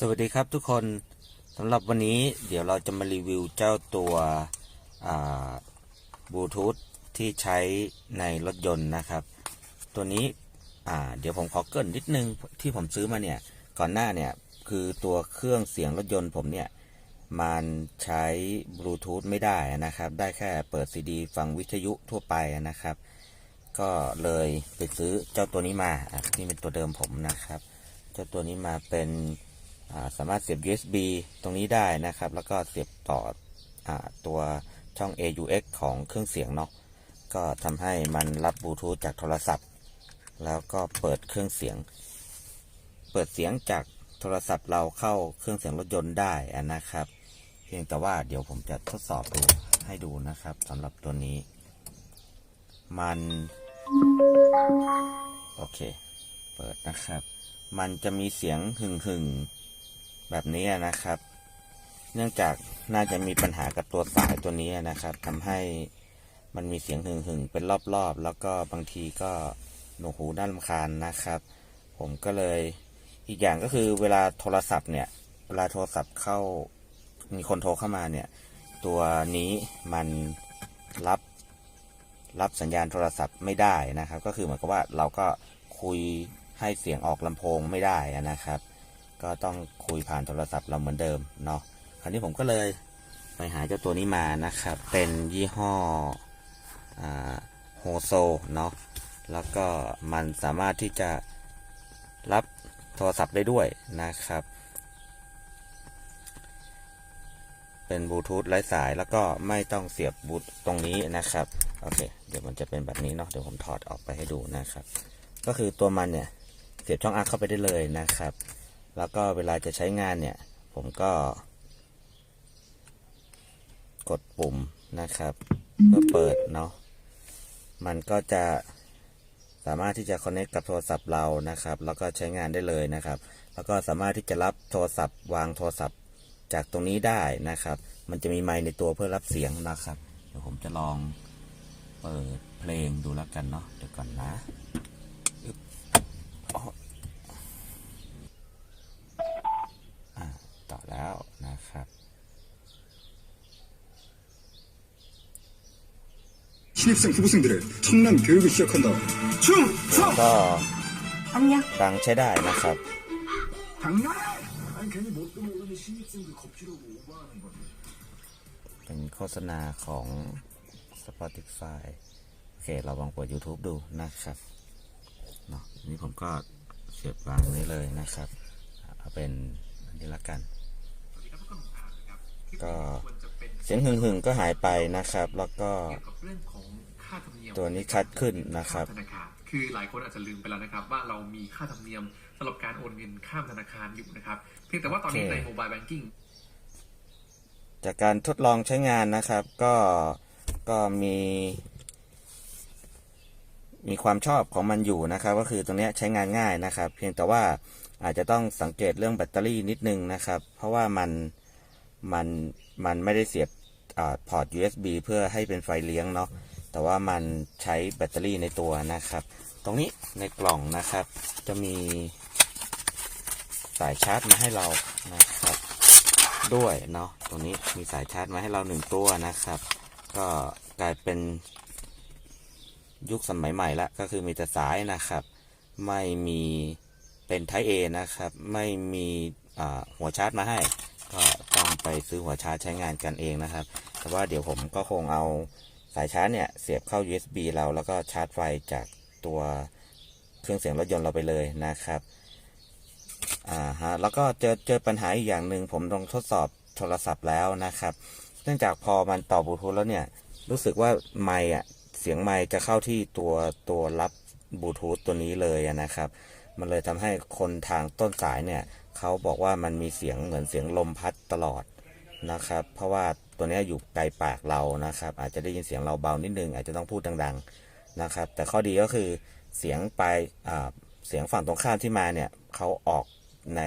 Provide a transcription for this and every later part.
สวัสดีครับทุกคนสำหรับวันนี้เดี๋ยวเราจะมารีวิวเจ้าตัวบลูทูธที่ใช้ในรถยนต์นะครับ ตัวนี้เดี๋ยวผมขอเกินนิดนึงที่ผมซื้อมาเนี่ยก่อนหน้าเนี่ยคือตัวเครื่องเสียงรถยนต์ผมเนี่ยมันใช้บลูทูธไม่ได้นะครับ ได้แค่เปิดซีดีฟังวิทยุทั่วไปนะครับ ก็เลยไปซื้อเจ้าตัวนี้มานี่เป็นตัวเดิมผมนะครับ เจ้าตัวนี้มาเป็น สามารถเสียบ USB ตรงนี้ได้นะครับ แล้วก็เสียบต่ออตัวช่อง AUX ของเครื่องเสียงเนาะก็ทำให้มันรับบลูทูธจากโทรศัพท์ แล้วก็เปิดเครื่องเสียง เปิดเสียงจากโทรศัพท์เราเข้าเครื่องเสียงรถยนต์ได้นะครับ เพียงแต่ว่าเดี๋ยวผมจะทดสอบดูให้ดูนะครับสำหรับตัวนี้ มัน โอเค เปิดนะครับ มันจะมีเสียงหึ่งหึ่ง แบบนี้นะครับ เนื่องจากน่าจะมีปัญหากับตัวสายตัวนี้นะครับทำให้มันมีเสียงหึ่งหึงๆเป็นรอบๆ แล้วก็บางทีก็หนวกหูด้านลำคาญนะครับ ผมก็เลยอีกอย่างก็คือเวลาโทรศัพท์เนี่ย เวลาโทรศัพท์เข้ามีคนโทรเข้ามาเนี่ย ตัวนี้มันรับรับสัญญาณโทรศัพท์ไม่ได้นะครับ ก็คือเหมือนกับว่าเราก็คุยให้เสียงออกลำโพงไม่ได้นะครับ ก็ต้องคุยผ่านโทรศัพท์เราเหมือนเดิมเนาะคราวนี้ผมก็เลยไปหาเจ้าตัวนี้มานะครับ เป็นยี่ห้อโฮโซเนาะแล้วก็มันสามารถที่จะรับโทรศัพท์ได้ด้วยนะครับ เป็นบลูทูธไร้สายแล้วก็ไม่ต้องเสียบบลูตรงนี้นะครับ โอเค เดี๋ยวมันจะเป็นแบบนี้เนาะเดี๋ยวผมถอดออกไปให้ดูนะครับ ก็คือตัวมันเนี่ยเสียบช่องอักเข้าไปได้เลยนะครับ แล้วก็เวลาจะใช้งานเนี่ย ผมก็ กดปุ่มนะครับ เพื่อเปิดเนาะมันก็จะสามารถที่จะ connect กับโทรศัพท์เรานะครับ แล้วก็ใช้งานได้เลยนะครับ แล้วก็สามารถที่จะรับโทรศัพท์ วางโทรศัพท์จากตรงนี้ได้นะครับ มันจะมีไมค์ในตัวเพื่อรับเสียงนะครับ เดี๋ยวผมจะลองเปิดเพลงดูแล้วกันเนาะเดี๋ยวก่อนนะอึ๊บอ๋ออ่าต่อแล้วนะ ครับ 신입생 후보생들의 청란 교육을 시작한다. 중! ก็ 안녕. ดังใช้ได้นะครับ 당연! 아니 괜히 뭣도 모르는 신입생들 겁주려고 오버하는 거지. เป็นโฆษณาของ Spotify โอเค เราลองเปิด YouTube ดูนะครับเนาะอันนี้ผมก็เสียบวางนี้เลยนะครับ เอาเป็นอันนี้ละกัน ก็เสียงหึ่งๆก็หายไปนะครับ แล้วก็เกี่ยวกับเรื่องของค่าธรรมเนียมตัวนี้ชัดขึ้นนะครับธนาคารคือหลายคนอาจจะลืมไปแล้วนะครับ ว่าเรามีค่าธรรมเนียมสำหรับการโอนเงินข้ามธนาคารอยู่นะครับ เพียงแต่ว่าตอนนี้โอเคในโมบายแบงกิ้งจากการทดลองใช้งานนะครับ ก็ก็มี มีความชอบของมันอยู่นะครับ ก็คือตรงเนี้ยใช้งานง่ายนะครับ เพียงแต่ว่าอาจจะต้องสังเกตเรื่องแบตเตอรี่นิดนึงนะครับ เพราะว่ามัน มันมันไม่ได้เสียบอพอร์ต USB เพื่อให้เป็นไฟเลี้ยงเนาะแต่ว่ามันใช้แบตเตอรี่ในตัวนะครับ ตรงนี้ในกล่องนะครับ จะมีสายชาร์จมาให้เรานะครับ ด้วยเนาะตรงนี้มีสายชาร์จมาให้เราหนึ่งตัวนะครับ ก็กลายเป็นยุคสมัยใหม่ละก็คือมีแต่สายนะครับ ไม่มีเป็นไท p เอนะครับ ไม่มีหัวชาร์จมาให้ ไปซื้อหัวชาร์จใช้งานกันเองนะครับ แต่ว่าเดี๋ยวผมก็คงเอาสายชาร์จเนี่ยเสียบเข้า USB เราแล้วก็ชาร์จไฟจากตัวเครื่องเสียงรถยนต์เราไปเลยนะครับอ่าฮะแล้วก็เจอเจอปัญหาอีกอย่างหนึ่งผมลองทดสอบโทรศัพท์แล้วนะครับ เนื่องจากพอมันต่อบลูทูธแล้วเนี่ยรู้สึกว่าไมค์อะเสียงไมค์จะเข้าที่ตัวตัวรับบลูทูธตัวนี้เลยนะครับ มันเลยทำให้คนทางต้นสายเนี่ย เขาบอกว่ามันมีเสียงเหมือนเสียงลมพัดตลอดนะครับ เพราะว่าตัวนี้อยู่ไกลปากเรานะครับ อาจจะได้ยินเสียงเราเบานิดนึง อาจจะต้องพูดดังๆนะครับ แต่ข้อดีก็คือเสียงปลายเสียงฝั่งตรงข้ามที่มาเนี่ยเขาออกใน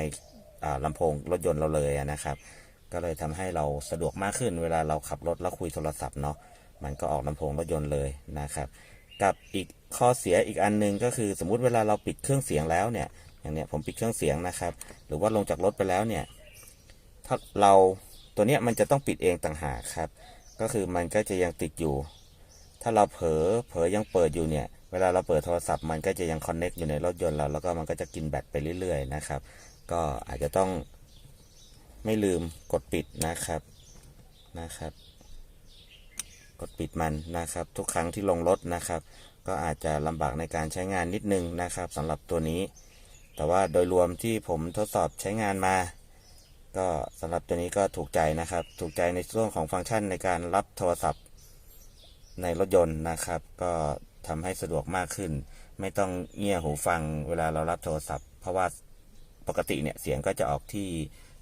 อ่าลำโพงรถยนต์เราเลยนะครับ ก็เลยทำให้เราสะดวกมากขึ้นเวลาเราขับรถแล้วคุยโทรศัพท์เนาะมันก็ออกลำโพงรถยนต์เลยนะครับ กับอีกข้อเสียอีกอันหนึงก็คือสมมุติเวลาเราปิดเครื่องเสียงแล้วเนี่ย อย่างเนี้ยผมปิดเครื่องเสียงนะครับ หรือว่าลงจากรถไปแล้วเนี่ย ถ้าเราตัวเนี้ยมันจะต้องปิดเองต่างหากครับ ก็คือมันก็จะยังติดอยู่ ถ้าเราเผลอเผลอยังเปิดอยู่เนี่ย เวลาเราเปิดโทรศัพท์มันก็จะยังคอนเน็กอยู่ในรถยนต์เรา แล้วก็มันก็จะกินแบตไปเรื่อยๆนะครับ ก็อาจจะต้องไม่ลืมกดปิดนะครับนะครับ กดปิดมันนะครับ ทุกครั้งที่ลงรถนะครับ ก็อาจจะลำบากในการใช้งานนิดนึงนะครับสำหรับตัวนี้ แต่ว่าโดยรวมที่ผมทดสอบใช้งานมา ก็สำหรับตัวนี้ก็ถูกใจนะครับ ถูกใจในส่วนของฟังก์ชันในการรับโทรศัพท์ในรถยนต์นะครับ ก็ทำให้สะดวกมากขึ้น ไม่ต้องเงี่ยหูฟังเวลาเรารับโทรศัพท์ เพราะว่าปกติเนี่ยเสียงก็จะออกที่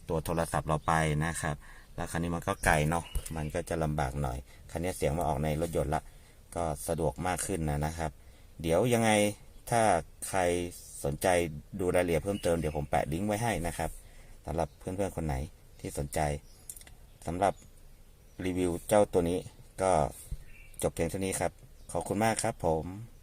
ตัวโทรศัพท์เราไปนะครับ แล้วคันนี้มันก็ไกลเนาะ มันก็จะลำบากหน่อย คันนี้เสียงมาออกในรถยนต์ละ ก็สะดวกมากขึ้นนะนะครับ เดี๋ยวยังไง ถ้าใครสนใจดูรายละเอียดเพิ่มเติมเดี๋ยวผมแปะลิงก์ไว้ให้นะครับสำหรับเพื่อนๆคนไหนที่สนใจสำหรับรีวิวเจ้าตัวนี้ก็จบเพียงเท่านี้ครับ ขอบคุณมากครับผม